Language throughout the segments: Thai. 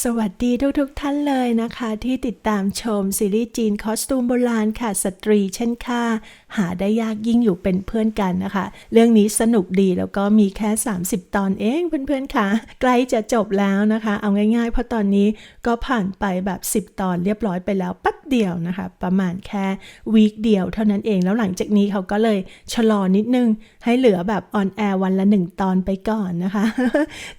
สวัสดีทุกๆทท่านเลยนะคะ ที่ติดตามชมซีรีส์จีนคอสตูมโบราณค่ะสตรีเช่นค่า หาได้ยากยิ่งอยู่เป็นเพื่อนกันนะคะ เรื่องนี้สนุกดีแล้วก็มีแค่ 30 ตอนเองเพื่อนๆค่ะ ใกล้จะจบแล้วนะคะ เอาง่ายๆ เพราะตอนนี้ก็ผ่านไปแบบ 10 ตอนเรียบร้อยไปแล้วปั๊บเดียวนะคะ ประมาณแค่วีคเดียวเท่านั้นเองแล้วหลังจากนี้เขาก็เลยชะลอนิดนึง ให้เหลือแบบออนแอร์วันละหนึ่งตอนไปก่อนนะคะ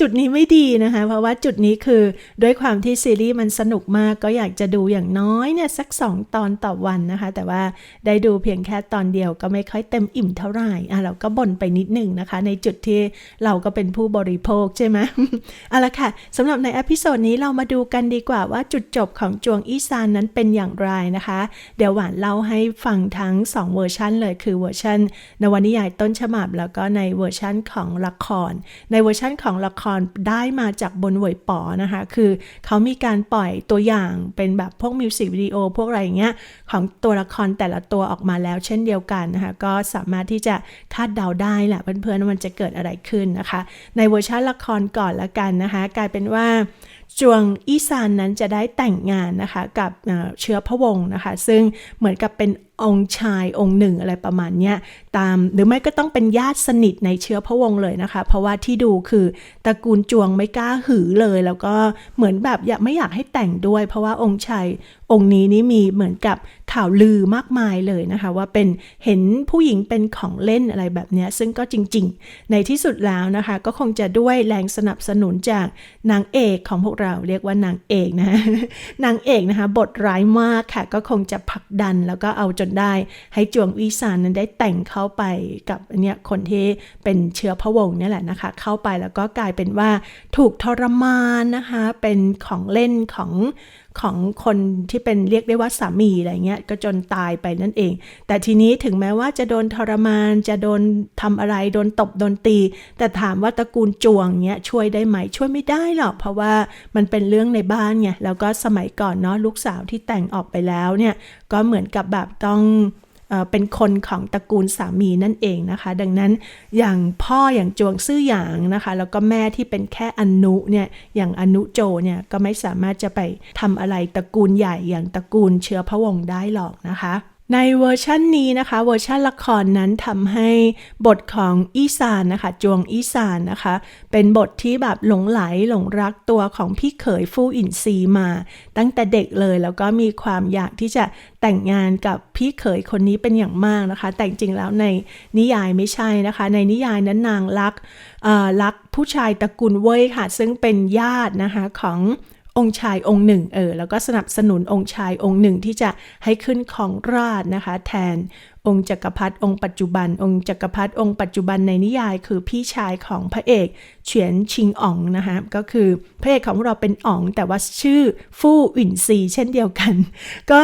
จุดนี้ไม่ดีนะคะ เพราะว่าจุดนี้คือด้วยความที่ซีรีส์มันสนุกมากก็อยากจะดูอย่างน้อยเนี่ยสัก 2 ตอนต่อวันนะคะ แต่ว่าได้ดูเพียงแค่ตอนเดียวก็ไม่ค่อยเต็มอิ่มเท่าไหร่อะเราก็บ่นไปนิดหนึ่งนะคะ ในจุดที่เราก็เป็นผู้บริโภคใช่ไหมเอาละค่ะสำหรับในอพิโซดนี้เรามาดูกันดีกว่าว่าจุดจบของจวงอีซานนั้นเป็นอย่างไรนะคะ เดี๋ยวหวานเล่าให้ฟังทั้ง 2 เวอร์ชันเลยคือเวอร์ชันนวนิยายต้นฉบับ แล้วก็ในเวอร์ชันของละคร ในเวอร์ชันของละครได้มาจากบนเวยป๋อนะคะ คือเขามีการปล่อยตัวอย่างเป็นแบบพวกมิวสิกวิดีโอพวกอะไรเงี้ยของตัวละครแต่ละตัวออกมาแล้วเช่นเดียวกันนะคะ ก็สามารถที่จะคาดเดาได้แหละเพื่อนๆว่ามันจะเกิดอะไรขึ้นนะคะ ในเวอร์ชันละครก่อนละกันนะคะ กลายเป็นว่าจวงอีซานนั้นจะได้แต่งงานนะคะกับเชื้อพระวงศ์นะคะ ซึ่งเหมือนกับเป็น องค์ชายองค์หนึ่งอะไรประมาณเนี้ยตามหรือไม่ก็ต้องเป็นญาติสนิทในเชื้อพระวงศ์เลยนะคะ เพราะว่าที่ดูคือตระกูลจวงไม่กล้าหือเลย แล้วก็เหมือนแบบอยากไม่อยากให้แต่งด้วย เพราะว่าองค์ชายองค์นี้นี่มีเหมือนกับข่าวลือมากมายเลยนะคะ ว่าเป็นเห็นผู้หญิงเป็นของเล่นอะไรแบบเนี้ยซึ่งก็จริง ๆ ในที่สุดแล้วนะคะ ก็คงจะด้วยแรงสนับสนุนจากนางเอกของพวกเราเรียกว่านางเอกนะนางเอกนะคะ บทร้ายมากค่ะ ก็คงจะผลักดันแล้วก็เอาจนได้ ให้จวงวิสานนั้นได้แต่งเข้าไปกับอันเนี่ยคนที่เป็นเชื้อพระวงศ์นี่แหละนะคะ เข้าไปแล้วก็กลายเป็นว่าถูกทรมานนะคะ เป็นของเล่นของของคนที่เป็นเรียกได้ว่าสามีอะไรเงี้ยก็จนตายไปนั่นเอง แต่ทีนี้ถึงแม้ว่าจะโดนทรมานจะโดนทำอะไรโดนตบโดนตี แต่ถามว่าตระกูลจวงเนี้ยช่วยได้ไหมช่วยไม่ได้หรอกเพราะว่ามันเป็นเรื่องในบ้านไงแล้วก็สมัยก่อนเนาะลูกสาวที่แต่งออกไปแล้วเนี่ยก็เหมือนกับแบบต้อง เป็นคนของตระกูลสามีนั่นเองนะคะ ดังนั้นอย่างพ่ออย่างจวงซื่อหยางนะคะ แล้วก็แม่ที่เป็นแค่อนุเนี่ยอย่างอนุโจเนี่ยก็ไม่สามารถจะไปทำอะไรตระกูลใหญ่อย่างตระกูลเชื้อพระวงศ์ได้หรอกนะคะ ในเวอร์ชันนี้นะคะ เวอร์ชันละครนั้นทำให้บทของอีซานนะคะ จวงอีซานนะคะ เป็นบทที่แบบหลงไหลหลงรักตัวของพี่เขยฟู่อินซีมา ตั้งแต่เด็กเลยแล้วก็มีความอยากที่จะแต่งงานกับพี่เขยคนนี้เป็นอย่างมากนะคะ แต่จริงแล้วในนิยายไม่ใช่นะคะ ในนิยายนั้นนางรักรักผู้ชายตระกูลเว่ยค่ะ ซึ่งเป็นญาตินะคะของ องค์ชายองค์หนึ่งเออแล้วก็สนับสนุนองค์ชายองค์หนึ่งที่จะให้ขึ้นของราชนะคะ แทนองค์จักรพรรดิองค์ปัจจุบัน องค์จักรพรรดิองค์ปัจจุบันในนิยายคือพี่ชายของพระเอก เฉียนชิงอ๋องนะคะก็คือพระเอกของเราเป็นอ๋อง แต่ว่าชื่อฟู่อินซีเช่นเดียวกัน ก็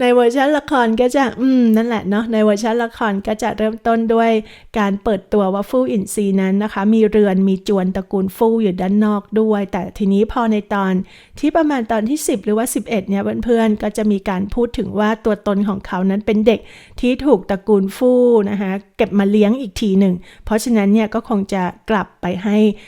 ในเวอร์ชันละครก็จะอืมนั่นแหละเนาะในเวอร์ชันละครก็จะเริ่มต้นด้วยการเปิดตัวว่าฟู่อินซีนั้นนะคะ มีเรือนมีจวนตระกูลฟู่อยู่ด้านนอกด้วย แต่ทีนี้พอในตอนที่ประมาณตอนที่ 10 หรือว่า 11เนี่ยเพื่อนๆก็จะมีการพูดถึงว่าตัวตนของเขานั้นเป็นเด็กที่ถูกตระกูลฟู่นะคะเก็บมาเลี้ยงอีกทีหนึ่งเพราะฉะนั้นเนี่ยก็คงจะกลับไปให้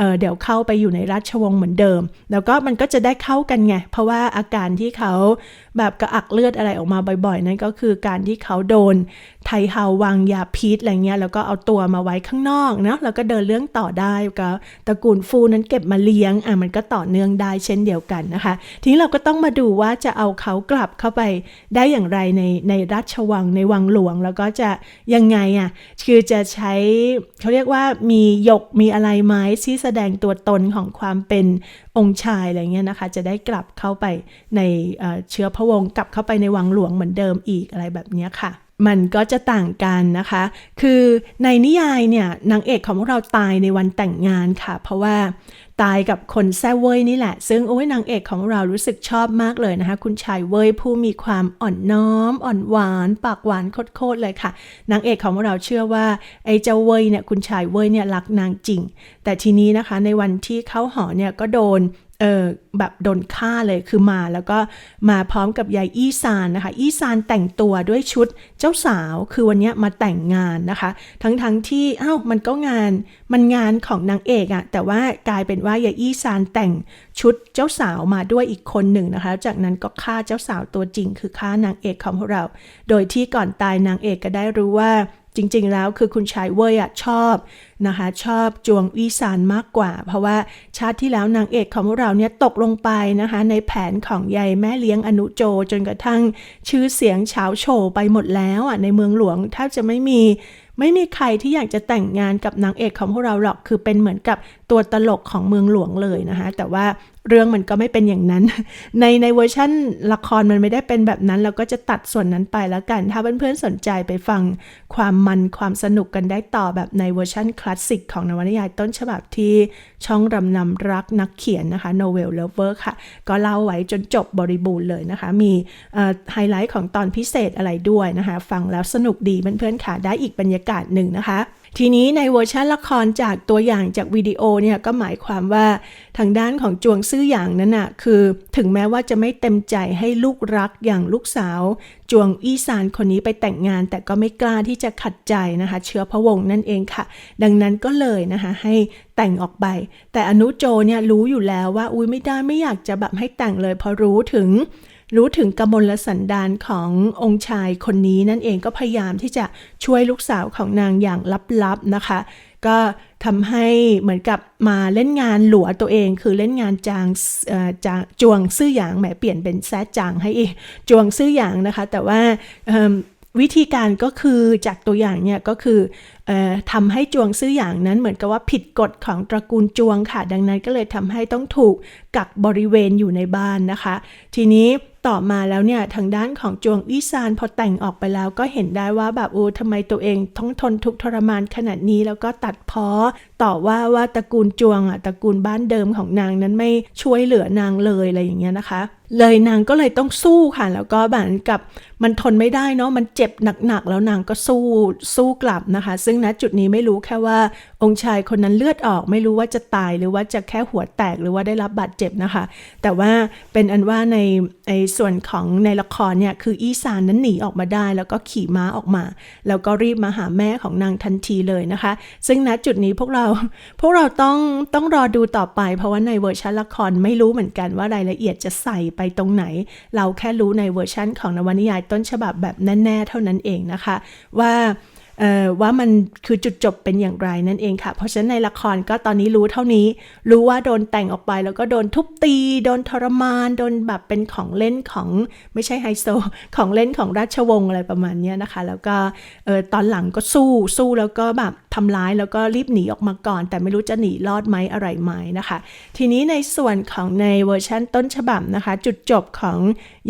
เเดี๋ยวเข้าไปอยู่ในราชวงศ์เหมือนเดิม แล้วก็มันก็จะได้เข้ากันไง เพราะว่าอาการที่เขาแบบกระอักเลือดอะไรออกมาบ่อยๆ นั่นก็คือการที่เขาโดนไทเฮาวางยาพิษอะไรเงี้ย แล้วก็เอาตัวมาไว้ข้างนอกเนาะ แล้วก็เดินเรื่องต่อได้ก็ตระกูลฟูนั้นเก็บมาเลี้ยง อะมันก็ต่อเนื่องได้เช่นเดียวกันนะคะ ทีนี้เราก็ต้องมาดูว่าจะเอาเขากลับเข้าไปได้อย่างไรในในราชวังในวังหลวง แล้วก็จะยังไงอะ คือจะใช้เขาเรียกว่ามียกมีอะไรไหมที่แสดงตัวตนของความเป็นองค์ชายอะไรเงี้ยนะคะ จะได้กลับเข้าไปในเชื้อพระวงศ์กลับเข้าไปในวังหลวงเหมือนเดิมอีกอะไรแบบนี้ค่ะ มันก็จะต่างกันนะคะ คือในนิยายเนี่ยนางเอกของพวกเราตายในวันแต่งงานค่ะ เพราะว่าตายกับคนแซ่เว้ยนี่แหละ ซึ่งโอ้ยนางเอกของเรารู้สึกชอบมากเลยนะคะ คุณชายเว้ยผู้มีความอ่อนน้อม อ่อนหวาน ปากหวานโคตรเลยค่ะ นางเอกของเราเชื่อว่าไอ้เจ้าเว้ยเนี่ยคุณชายเว้ยเนี่ยรักนางจริง แต่ทีนี้นะคะในวันที่เข้าหอเนี่ยก็โดน เออแบบโดนฆ่าเลยคือมาแล้วก็มาพร้อมกับยายอี้ซานนะคะ อี้ซานแต่งตัวด้วยชุดเจ้าสาวคือวันนี้มาแต่งงานนะคะ ทั้งๆทที่อ้าวมันก็งานมันงานของนางเอกอะแต่ว่ากลายเป็นว่ายายอี้ซานแต่งชุดเจ้าสาวมาด้วยอีกคนหนึ่งนะคะ จากนั้นก็ฆ่าเจ้าสาวตัวจริง คือฆ่านางเอกของพวกเรา โดยที่ก่อนตายนางเอกก็ได้รู้ว่า จริงๆแล้วคือคุณชายเว่ยอะชอบนะคะชอบจวงอีซานมากกว่า เพราะว่าชาติที่แล้วนางเอกของพวกเราเนี่ยตกลงไปนะคะในแผนของยายแม่เลี้ยงอนุโจจนกระทั่งชื่อเสียงเฉาโฉไปหมดแล้วอะในเมืองหลวงแทบจะไม่มีไม่มีใครที่อยากจะแต่งงานกับนางเอกของพวกเราหรอก คือเป็นเหมือนกับตัวตลกของเมืองหลวงเลยนะคะ แต่ว่าเรื่องมันก็ไม่เป็นอย่างนั้น ในในเวอร์ชั่นละครมันไม่ได้เป็นแบบนั้น เราก็จะตัดส่วนนั้นไปแล้วกัน ถ้าเพื่อนๆสนใจไปฟังความมันความสนุกกันได้ต่อแบบในเวอร์ชั่นคลาสสิกของนวนิยายต้นฉบับที่ช่องรำนำรักนักเขียนนะคะ Novel Lover ค่ะ ก็เล่าไว้จนจบบริบูรณ์เลยนะคะ มีไฮไลท์ของตอนพิเศษอะไรด้วยนะคะ ฟังแล้วสนุกดีเพื่อนๆค่ะได้อีกบรรยากาศหนึ่งนะคะ ทีนี้ในเวอร์ชันละครจากตัวอย่างจากวิดีโอเนี่ยก็หมายความว่าทางด้านของจวงซื่ออย่างนั้นน่ะคือถึงแม้ว่าจะไม่เต็มใจให้ลูกรักอย่างลูกสาว จวงอีซานคนนี้ไปแต่งงาน แต่ก็ไม่กล้าที่จะขัดใจนะคะ เชื้อพระวงศ์นั่นเองค่ะ ดังนั้นก็เลยนะคะให้แต่งออกไป แต่อนุโจเนี่ยรู้อยู่แล้วว่าอุ้ยไม่ได้ไม่อยากจะแบบให้แต่งเลยเพราะรู้ถึง รู้ถึงกมลสันดานขององค์ชายคนนี้นั่นเองก็พยายามที่จะช่วยลูกสาวของนางอย่างลับๆนะคะ ก็ทำให้เหมือนกับมาเล่นงานหลัวตัวเอง คือเล่นงานจางจางจวงซื่อหยางแหมเปลี่ยนเป็นแซจางให้จวงซื่อหยางนะคะ แต่ว่า วิธีการก็คือจากตัวอย่างเนี่ยก็คืออทำให้จวงซื่ออย่างนั้นเหมือนกับว่าผิดกฎของตระกูลจวงค่ะ ดังนั้นก็เลยทำให้ต้องถูกกักบริเวณอยู่ในบ้านนะคะ ทีนี้ต่อมาแล้วเนี่ยทางด้านของจวงอีซานพอแต่งออกไปแล้วก็เห็นได้ว่าแบบโอ้ทำไมตัวเองต้องทนทุกข์ทรมานขนาดนี้แล้วก็ตัดพ้อต่อว่าว่าตระกูลจวงอะตระกูลบ้านเดิมของนางนั้นไม่ช่วยเหลือนางเลยอะไรอย่างเงี้ยนะคะ เลยนางก็เลยต้องสู้ค่ะ แล้วก็แบบกับมันทนไม่ได้เนาะมันเจ็บหนักๆ แล้วนางก็สู้สู้กลับนะคะ ซึ่งณจุดนี้ไม่รู้แค่ว่า องค์ชายคนนั้นเลือดออกไม่รู้ว่าจะตายหรือว่าจะแค่หัวแตกหรือว่าได้รับบาดเจ็บนะคะ แต่ว่าเป็นอันว่าในในส่วนของในละครเนี่ยคืออีสานนั้นหนีออกมาได้ แล้วก็ขี่ม้าออกมา แล้วก็รีบมาหาแม่ของนางทันทีเลยนะคะ ซึ่งณจุดนี้พวกเราพวกเราต้องต้องรอดูต่อไป เพราะว่าในเวอร์ชันละครไม่รู้เหมือนกันว่ารายละเอียดจะใส่ไปตรงไหน เราแค่รู้ในเวอร์ชันของนวนิยายต้นฉบับแบบแน่ๆเท่านั้นเองนะคะ ว่า ว่ามันคือจุดจบเป็นอย่างไรนั่นเองค่ะ เพราะฉะนั้นในละครก็ตอนนี้รู้เท่านี้ รู้ว่าโดนแต่งออกไปแล้วก็โดนทุบตี โดนทรมาน โดนแบบเป็นของเล่นของไม่ใช่ไฮโซ ของเล่นของราชวงศ์อะไรประมาณนี้นะคะ แล้วก็ออตอนหลังก็สู้สู้แล้วก็แบบทำร้ายแล้วก็รีบหนีออกมาก่อน แต่ไม่รู้จะหนีรอดไหมอะไรไหมนะคะ ทีนี้ในส่วนของในเวอร์ชันต้นฉบับนะคะ จุดจบของ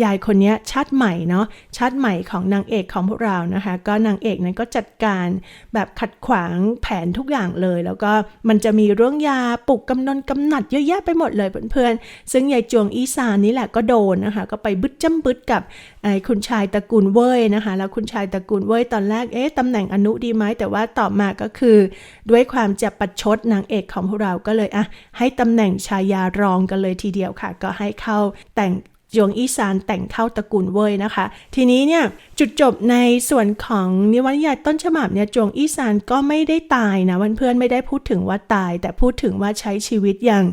ยายคนนี้ชาติใหม่เนาะชาติใหม่ของนางเอกของพวกเรานะคะ ก็นางเอกนั้นก็จัดการแบบขัดขวางแผนทุกอย่างเลย แล้วก็มันจะมีเรื่องยาปลุกกำนนกำหนัดเยอะแยะไปหมดเลยเพื่อนๆ ซึ่งยายจวงอีสานนี่แหละก็โดนนะคะ ก็ไปบึดจ้ำบึดกับไอ้คุณชายตระกูลเว่ยนะคะ แล้วคุณชายตระกูลเว่ยตอนแรกเอ๊ะตำแหน่งอนุดีไหมแต่ว่าต่อมาก็คือ ด้วยความจะประชดนางเอกของพวกเราก็เลยอะให้ตำแหน่งชายารองกันเลยทีเดียวค่ะ ก็ให้เข้าแต่งจวงอีสานแต่งเข้าตระกูลเว่ยนะคะ ทีนี้เนี่ยจุดจบในส่วนของนิวนิยายต้นฉบับเนี่ยจวงอีสานก็ไม่ได้ตายนะเพื่อนๆไม่ได้พูดถึงว่าตาย แต่พูดถึงว่าใช้ชีวิตอย่าง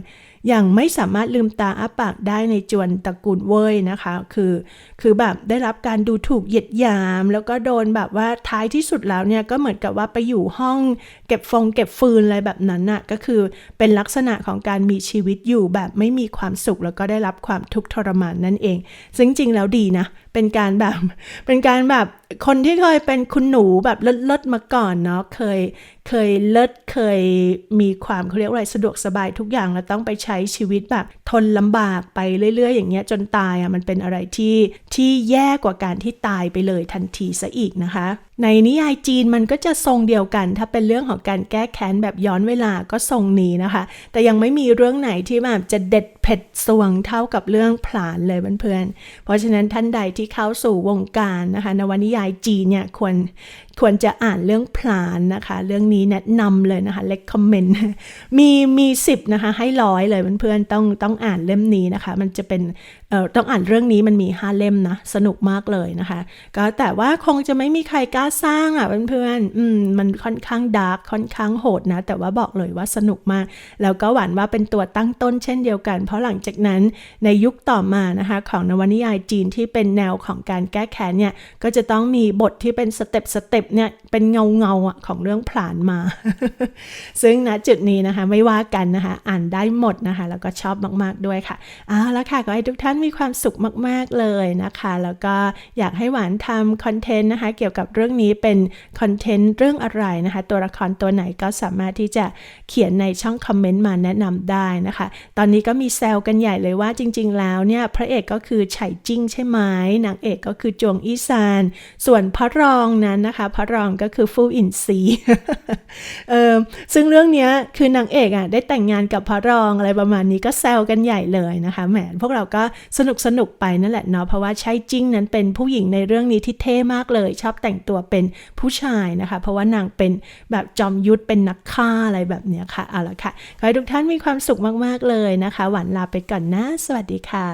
ย่างไม่สามารถลืมตาอ้าปากได้ในจวนตระกูลเว่ยนะคะ คือคือแบบได้รับการดูถูกเหยียดหยาม แล้วก็โดนแบบว่าท้ายที่สุดแล้วเนี่ยก็เหมือนกับว่าไปอยู่ห้องเก็บฟงเก็บฟืนอะไรแบบนั้นน่ะก็คือเป็นลักษณะของการมีชีวิตอยู่แบบไม่มีความสุขแล้วก็ได้รับความทุกข์ทรมานนั่นเอง ซึ่งจริงแล้วดีนะ เป็นการแบบ เป็นการแบบคนที่เคยเป็นคุณหนูแบบเลิศๆมาก่อนเนาะเคยเคยเลิศเคยมีความเขาเรียกว่าอะไรสะดวกสบายทุกอย่างแล้วต้องไปใช้ชีวิตแบบทนลำบากไปเรื่อย ๆ อย่างเงี้ยจนตายอะมันเป็นอะไรที่ที่แย่กว่าการที่ตายไปเลยทันทีซะอีกนะคะ ในนิยายจีนมันก็จะทรงเดียวกัน ถ้าเป็นเรื่องของการแก้แค้นแบบย้อนเวลาก็ทรงนี้นะคะ แต่ยังไม่มีเรื่องไหนที่แบบจะเด็ดเผ็ดสวงเท่ากับเรื่องผลาญเลยเพื่อนๆ เพราะฉะนั้นท่านใดที่เข้าสู่วงการนะคะนวนิยายจีนเนี่ยควรควรจะอ่านเรื่องผลาญนะคะ เรื่องนี้แนะนำเลยนะคะ recommend มีมีสิบนะคะให้ร้อยเลยเพื่อนๆต้องต้องอ่านเล่มนี้นะคะ มันจะเป็น ต้องอ่านเรื่องนี้มันมีห้าเล่มนะ สนุกมากเลยนะคะ ก็แต่ว่าคงจะไม่มีใครกล้าสร้างอะเพื่อนๆอืมมันค่อนข้างดาร์กค่อนข้างโหดนะ แต่ว่าบอกเลยว่าสนุกมาก แล้วก็หวั่นว่าเป็นตัวตั้งต้นเช่นเดียวกัน เพราะหลังจากนั้นในยุคต่อมานะคะของนวนิยายจีนที่เป็นแนวของการแก้แค้นเนี่ยก็จะต้องมีบทที่เป็นสเต็ปสเต็ปเนี่ยเป็นเงาเงาอะของเรื่องผลานมา ซึ่งณจุดนี้นะคะไม่ว่ากันนะคะอ่านได้หมดนะคะแล้วก็ชอบมากๆด้วยค่ะเอาละค่ะก็ให้ทุกท่านมีความสุขมาก ๆ เลยนะคะ แล้วก็อยากให้หวานทำคอนเทนต์นะคะ เกี่ยวกับเรื่องนี้เป็นคอนเทนต์เรื่องอะไรนะคะ ตัวละครตัวไหนก็สามารถที่จะเขียนในช่องคอมเมนต์มาแนะนำได้นะคะ ตอนนี้ก็มีแซวกันใหญ่เลยว่าจริง ๆ แล้วเนี่ย พระเอกก็คือไฉจิ้งใช่ไหมนางเอกก็คือจวงอีซาน ส่วนพระรองนั้นนะคะ พระรองก็คือฟู่อินซีเออซึ่งเรื่องนี้คือนางเอกอะได้แต่งงานกับพระรองอะไรประมาณนี้ก็แซวกันใหญ่เลยนะคะแหมพวกเราก็สนุกสนุกไปนั่นแหละเนาะเพราะว่าใช่จิ้งนั้นเป็นผู้หญิงในเรื่องนี้ที่เท่มากเลย ชอบแต่งตัวเป็นผู้ชายนะคะ เพราะว่านางเป็นแบบจอมยุทธเป็นนักฆ่าอะไรแบบเนี้ยค่ะเอาละค่ะขอให้ทุกท่านมีความสุขมากๆเลยนะคะ หวานลาไปก่อนนะ สวัสดีค่ะ